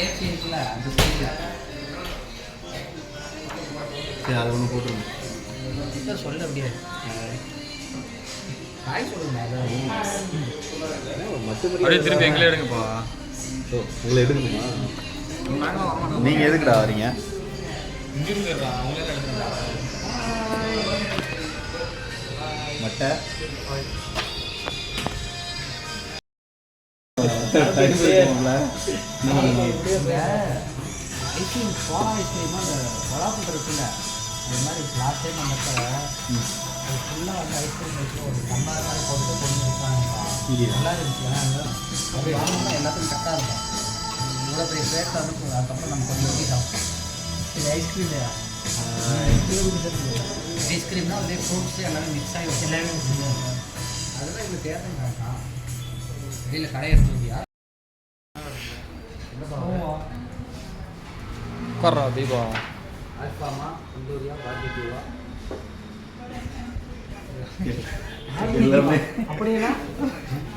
AB இருக்குல்ல அந்த ஸ்டைலில் சரி அதை ஒன்று போட்டுருங்க. சொல்ல முடியாது காய் சொல்லுங்க திருப்பி எங்களே எடுங்கப்பா. ஓ உங்களை எடுக்கணுமா? நீங்கள் எதுக்குடா வரீங்க? மட்டை? ஐஸ்கிரீம் சோடா ஐஸ்கிரீம் அந்த பலாப்பழம் இருக்குல்ல அது மாதிரி லாஸ்ட் டைம் வந்தப்ப அது ஃபுல்லாக வந்து ஐஸ்கிரீம் வச்சு ஒரு டம்ளர் மாதிரி போட்டு கொண்டு இருக்காங்க இங்கே. நல்லா இருந்துச்சு ஏன்னா அது எல்லாத்துக்கும் கரெக்டாக இருக்கும் இவ்வளோ பெரிய பிளேட்டில் அனுப்புங்க அதுக்கப்புறம் நம்ம கொஞ்சம் ஊற்றி சாப்பிட்டோம் இது ஐஸ்கிரீம் ஐஸ்கிரீம்னா அப்படியே ஃப்ரூட்ஸ் எல்லாமே மிக்ஸ் ஆகி வச்சு எல்லாமே அதெல்லாம் எங்களுக்கு தேவைங்க வெளியில் கடை எடுத்து வைக்கியா உட்கார்றா தீபா. அல்ஃபாமா தந்தூரியா பார்பிக்யூவா எல்லாமே அப்படின்னா?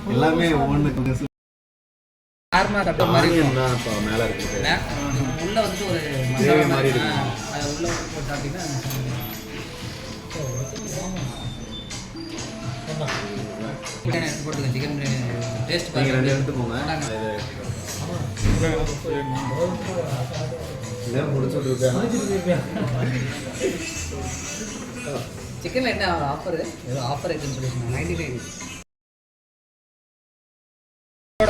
எல்லாமே ஒன்று நார்மலாக கட்ட மாதிரி இருக்கும். தான் இப்போ மேலே இருக்குது மே- உள்ள வந்து ஒரு மசாலா மாதிரி அது போட்டு சிக்கன் பிரியாணி. டேஸ்ட் நீங்கள் ரெண்டு எடுத்துக்கோங்க. சிக்கனில் என்ன ஆஃபர் ஏதோ ஆஃபர் இருக்குன்னு சொல்லி நைன்டி நைன்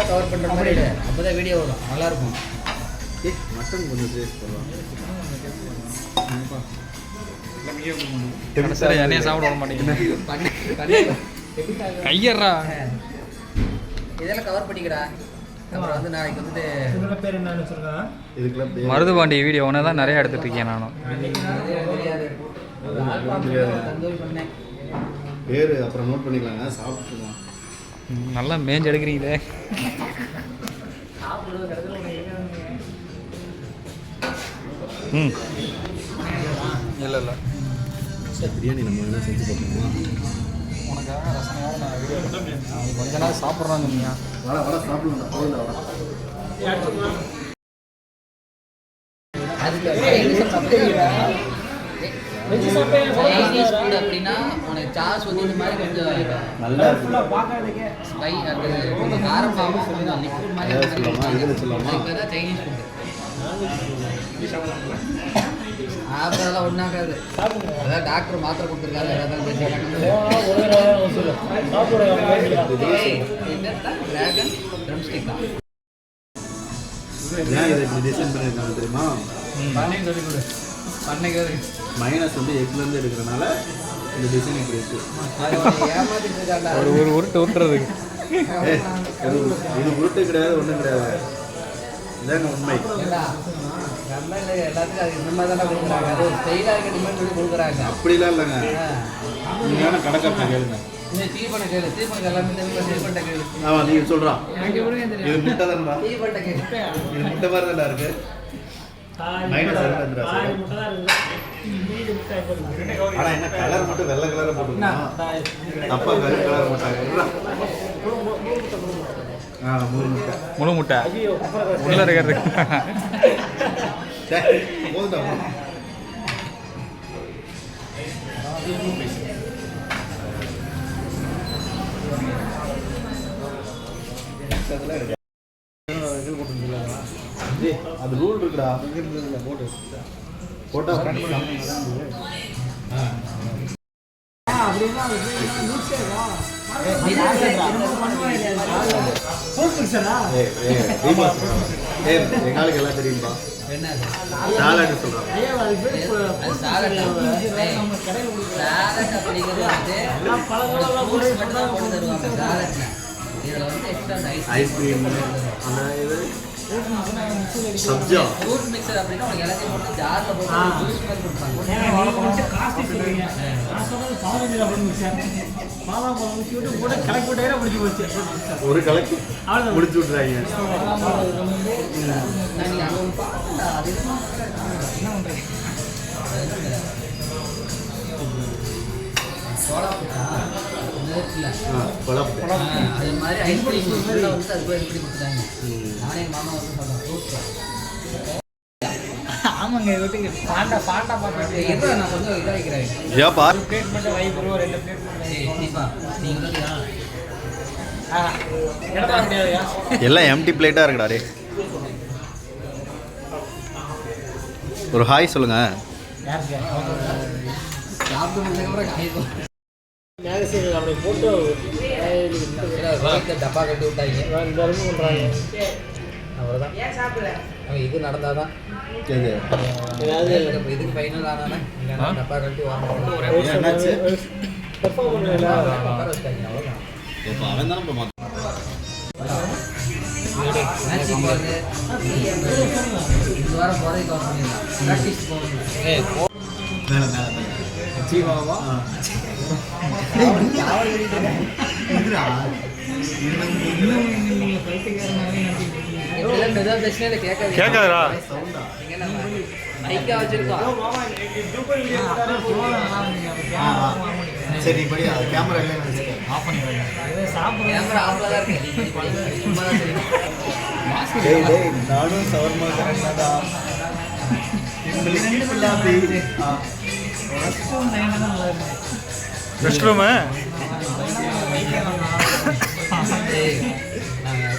கவர் பண்ணுற மாதிரி அப்போ தான் வீடியோ வரும். நல்லா இருக்கும். மட்டன் கொஞ்சம் டேஸ்ட் பண்ணலாம் என்னைய சாப்பிட பண்ணி கையறா. இதெல்லாம் கவர் பண்ணிக்கடா. அப்புறம் வந்து நாளைக்கு வந்துட்டு பேர் மருதுபாண்டி வீடியோ ஒன்று தான் நிறைய எடுத்துட்டு இருக்கேன் நானும். பேர் அப்புறம் நோட் பண்ணிக்கலாங்க. சாப்பிட்டுக்கலாம். ம், நல்லா மேஞ்சு எடுக்கிறீங்களே. ம். இல்லை இல்லை. பிரியாணி நம்ம என்ன செஞ்சு பார்ப்போமா உனக்காக ரசனையாக நான் வீடியோ கொஞ்ச நாள் சாப்பிட்றான்னு வர வர வர அப்படின்னா உனக்கு சாஸ் வந்து இந்த மாதிரி கொஞ்சம் நல்லா இருக்கு. ஸ்பை அது கொஞ்சம் காரமாகவும் கொஞ்சம் லிக்விட் மாதிரி சைனீஸ் அதெல்லாம் ஒன்றாகாது அதான் டாக்டர் மாத்திரை கொடுத்துருக்காரு ஏதாவது டிராகன் ட்ரம் ஸ்டிக் தான். ஏன் இதை இப்படி டிசைன் பண்ணியிருக்காங்க தெரியுமா? மைனஸ் வந்து எக்லேருந்து எடுக்கிறனால இந்த டிசைன் இப்படி இருக்கு. ஒரு ஒரு உருட்டு இது இது உருட்டு கிடையாது ஒன்றும் கிடையாது. இதாங்க உண்மை. இல்லை எல்லாத்துக்கும் அது இந்த மாதிரி தானே கொடுக்குறாங்க. அது ஒரு ஸ்டைலாக சொல்லி கொடுக்குறாங்க. அப்படிலாம் இல்லைங்க. நீங்கள் கடைக்காரனை கேளுங்க. இந்த டீ பண்ண கேளு பண்ண எல்லாமே தெரியும் கேளு. ஆமாம் நீங்கள் சொல்கிறான் இது முட்டை தானே டீ பண்ண கேளு இது முட்டை மாதிரி தான் இருக்கு? ஆனா என்ன கலர் மட்டும் வெள்ளை கலரை போட்டுருக்கோம் அப்பா கருப்பு கலர் போட்டாங்க முட்டை முழு முட்டை. உள்ள இருக்கிறது அது ரூல் இருக்குடா. போட்டு. போட்டா ஆ. ஏய், எல்லாம் தெரியும்பா என்ன சொல்றாங்க ஐஸ்கிரீம் இது. சப்ஜா. ஃப்ரூட் மிக்சர் அப்படின்னா உனக்கு எல்லாத்தையும் போட்டு ஜார்ல போட்டு ஜூஸ் மாதிரி கொடுப்பாங்க ஒரு கலக்கு முடிச்சு விட்றாங்க அது மாதிரி ஐஸ்கிரீம் ஃபுல்லாக வந்து அது போய் எப்படி கொடுத்துட்டாங்க நானே எங்கள் மாமா வந்து சொல்கிறேன் ஃப்ரூட்ஸ் ஆமாங்க வீட்டுக்கு பாண்டா பாண்டா பார்த்து எவ்வளோ நான் கொஞ்சம் இதாக வைக்கிறேன்? ஏப்பா? பிளேட் மட்டும் வை ப்ரோ ரெண்டு பிளேட் மட்டும் வை. கண்டிப்பா நீங்கள் வந்து ஆ எடுத்துட முடியாதுயா? எல்லாம் எம்டி பிளேட்டாக இருக்குடா டே ஒரு ஹாய் சொல்லுங்க. சாப்பிட்டு முடிஞ்சதுக்கப்புறம் காய்க்கும் மேகசீனில் அப்படி போட்டு டப்பா கட்டி விட்டாங்க தர்மம் பண்ணுறாங்க அவ்வளோதான் அவன் இது நடந்தாதான் எது ஏதாவது இதுக்கு ஃபைனல் ஆனானா டப்பா கட்டி வாங்க இந்த வாரம் போகிறதுக்கு கவர் பண்ணிடலாம் மேலே மேலே ஜீவாவா? கேட்காது சரி இப்படி அது கேமரா இல்லை நினச்சிட்டேன் கேமரா ஆஃபில் தான் இருக்கு. சும்மா தான் தெரியும் டேய் டேய் நானும் சவர்மா கரெக்டாக ரெஸ்ட் ரூமு ஏய், நாங்கள்